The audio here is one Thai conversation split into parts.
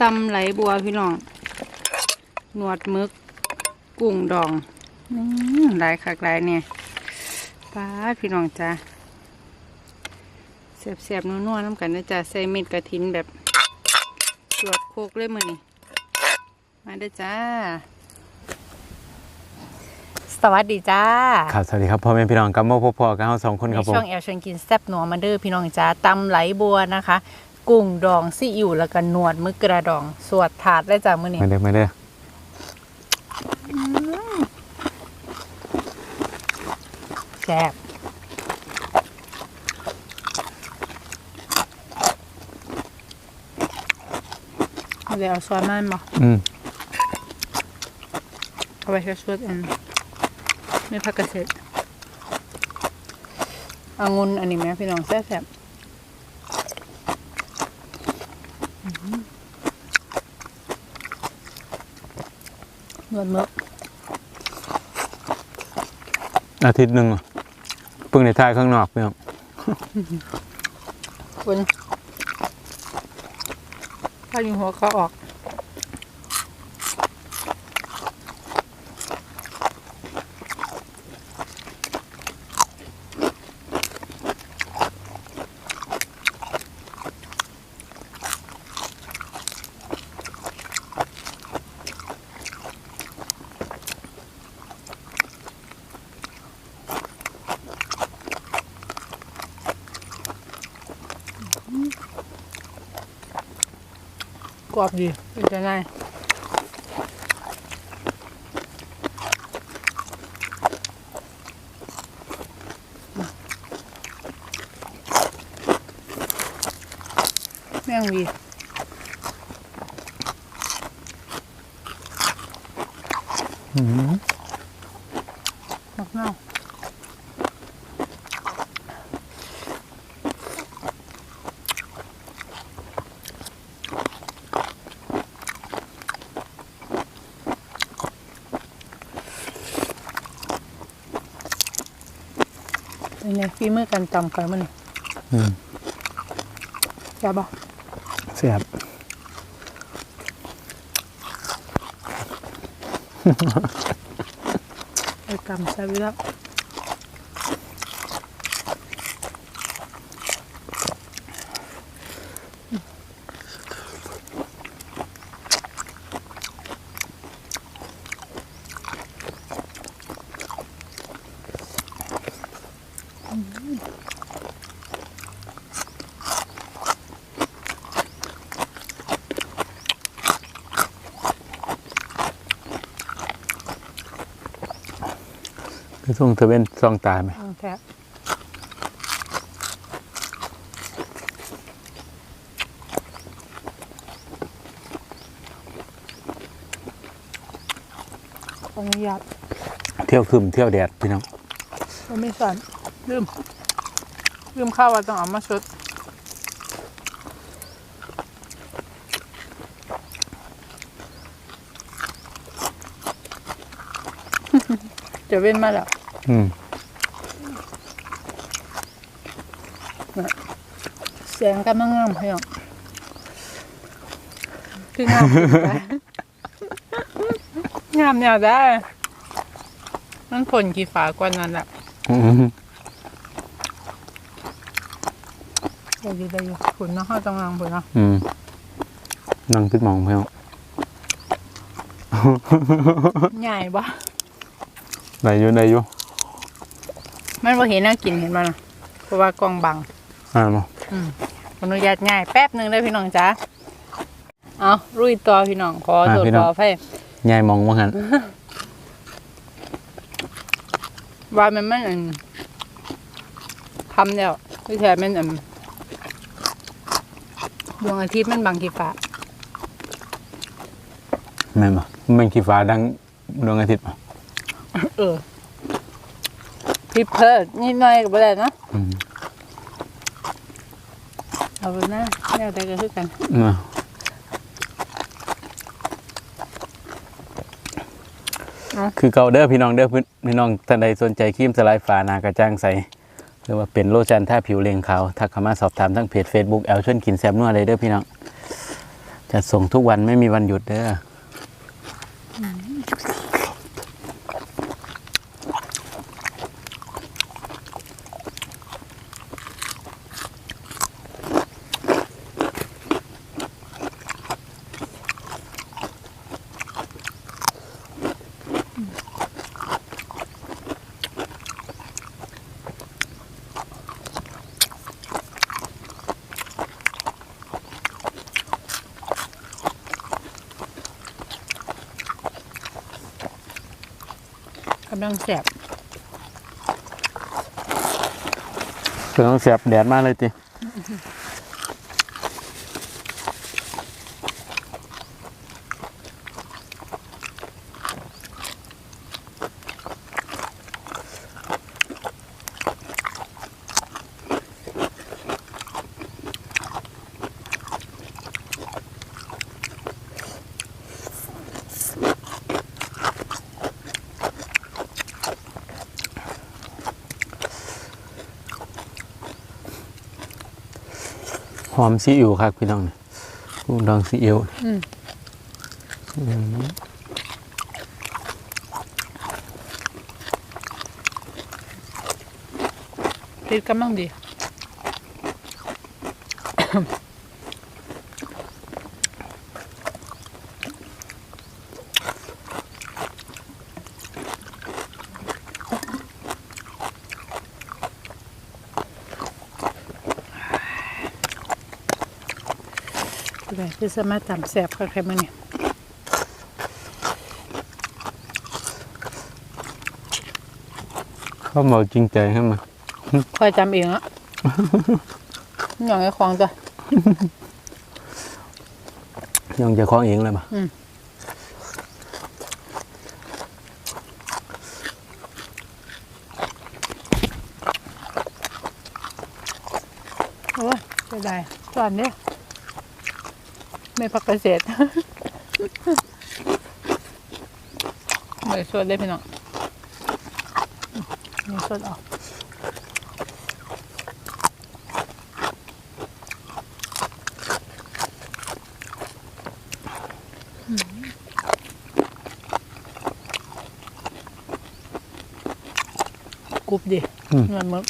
ตำไหลบัวพี่น้อง หนวดหมึก กุ้งดองอื้อหลายคักหลายเนี่ยป้าดพี่น้องจ้าเสียบๆนัวๆน้ำกันนะจ้าใส่เม็ดกระถินแบบสวดโคกเลยมือนี่มาเด้อจ้า สวัสดีจ้า ครับ สวัสดีครับพ่อแม่พี่น้องกับโมพ่อพ่อกับเราสองคนในครับผมช่องแอลเชนกินแซ่บนัวมาเด้อพี่น้องจ้าตำไหลบัวนะคะ กุ้งดองซีอิ๊วแล้วก็หนวดมึกกระดอง สวดถาดได้จ้ามื้อนี้มาเด้อมาเด้อแซ่บเอาไปเอาซอสมันบ่อืมเอาไปแค่ซอสอันไม่พักเกษตรองุ่นอันนี้ไหมพี่น้องแซ่บแซ่บอื้อหือหนวดมึกอาทิตย์หนึ่งอะเพิ่งในทายข้างนอกพี่น้องคุณถ้ายิงหัวเขาออก กรอบดีเป็นจะไงแม่งวีอืมมั เป็นไงฝีมือกันตำกันมันอืมจะบอกแซ่บไอ้ตำใส่ไปแล้ว คือส่งเธอเป็นซองตายไหมเอาแท้ขออนุญาตเที่ยวคืมเที่ยวแดดพี่น้องเราไม่สั่น ลืม ลืมข้าวว่าต้องเอามาชดจะเว้นมาแล้วอืมเสียงกันมางามเพียงคืองามอยู่ได้งามเนี่ยได้ มันผลกี่ฝากว่านั้นแหละ อืม ได้อยู่ได้อยู่ผลเนาะเขาต้องลองผลเนาะอืมนั่งพิดมองเพี่องใหญ่ปะได้อยู่ได้อยู่มันพอเห็นน่ากินเห็นมั้ยนะเพราะว่ากล้องบังอ่านมาอืมอนุญาตง่ายแป๊บหนึ่งได้อพี่น้องจ้าเอารุยต่อพี่น้องขอโทษขอไฟยายมองว่างั้นว่ามันมันอันทำแล้วที่แท้มันอัน ดวงอาทิตย์มันบังกี่ฟ้าแม่นบ่มันขี้ฟ้าดังดวงอาทิตย์บ่เออพี่เพิดนิดหน่อยก็บ่ได้เนาะอืมเอาไปนะแล้วแต่ก็คือกันเนาะเอ้าคือเก่าเด้อพี่น้องเด้อพี่พี่น้องท่านใดสนใจครีมสลายฟ้าหนากระจ่างใส หรือว่าเป็นโลชั่นท่าผิวเลงขาวทักเข้ามาสอบถามทั้งเพจ Facebook แอลชวนกินแซมนัวเลยเด้อพี่น้องจะส่งทุกวันไม่มีวันหยุดเด้อำลังแสบเครื่องแสบแดดมากเลยจี หอมซีอิ๊วครับพี่น้องนี่กุ้งดองซีอิ๊วอืมพริกกำลังดี เลยคือสามารถตำแสบค่ะใครมาเนี่ยข้าวหมอจริงใจให้มาคอยจำเองอะอย่างไอ้ของจ้ะยังจะคล้องเองเลยปะอืมโอ้ยเสียดายสอนเนี่ย ไม่พักเกษตรเหมือนสวดเลยพี่น้องนี่สวดออกกรุบดิเงินมึก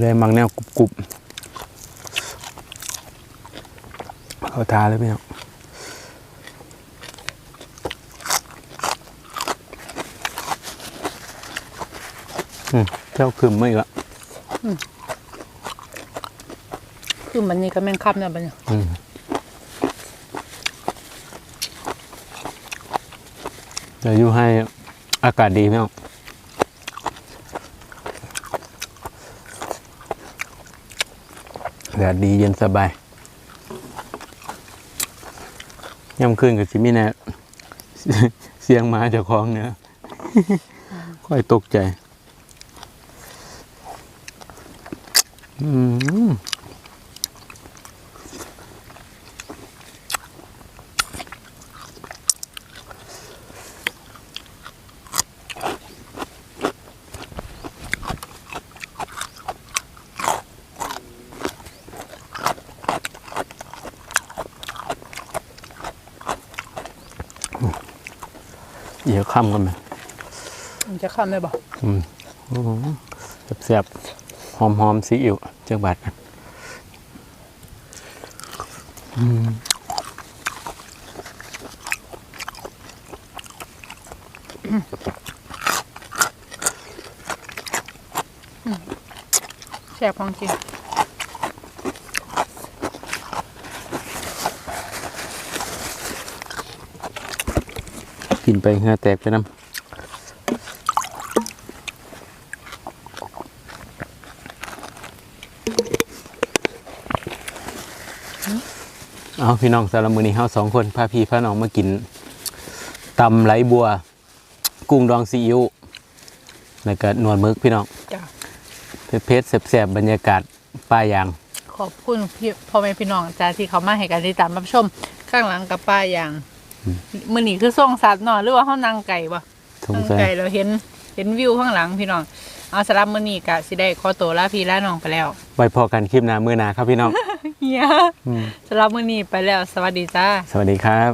เลยมังแนวกรุบกรุบเอาทาเลยพี่น้องอืมเจ้าคืมไม่ละคือมันนี่ก็แม่งคับเนี่ยบัดเนี่ยอืมเดี๋ยวอยู่ให้อากาศดีพี่น้องอา แดดดีเย็นสบายย่ำคืนกับสิมีแน่เสียงมาเจ้าของเนี่ยค่อยตกใจ อืม เดี๋ยวค่ำกันไหมมันจะคับได้บ่อืมโอ้โหแซ่บๆหอมๆซีอิ๊วเจ้าบาทกันอืมแสบของจริง กินไปเหงื่อแตกไปน้ำเอาพี่น้องสารบมือนี้เฮาสองคนพาพี่พาน้องมากินตำไหลบัว กุ้งดองซีอิ๊วแล้วก็นวลมึกพี่น้องจ้ะเพชรแสบๆบรรยากาศป้ายาง ขอบคุณพี่พ่อแม่พี่น้องจ้าที่เขามาให้การติดตามรับชม ข้างหลังกับป้าอย่าง มือนีคือส่งสัตว์เนาะหรือว่าเขานางไก่บ่สงนางสัยไก่เราเห็นเห็นวิวข้างหลังพี่น้องเอาสำหรับมือนีกะสิได้ขอตัวลาพี่ลาน้องไปแล้วไว้พอกันคลิปหน้ามือหนาครับพี่น้องเฮียอืมสำหรับมือนีไปแล้ว สวัสดีจ้า สวัสดีครับ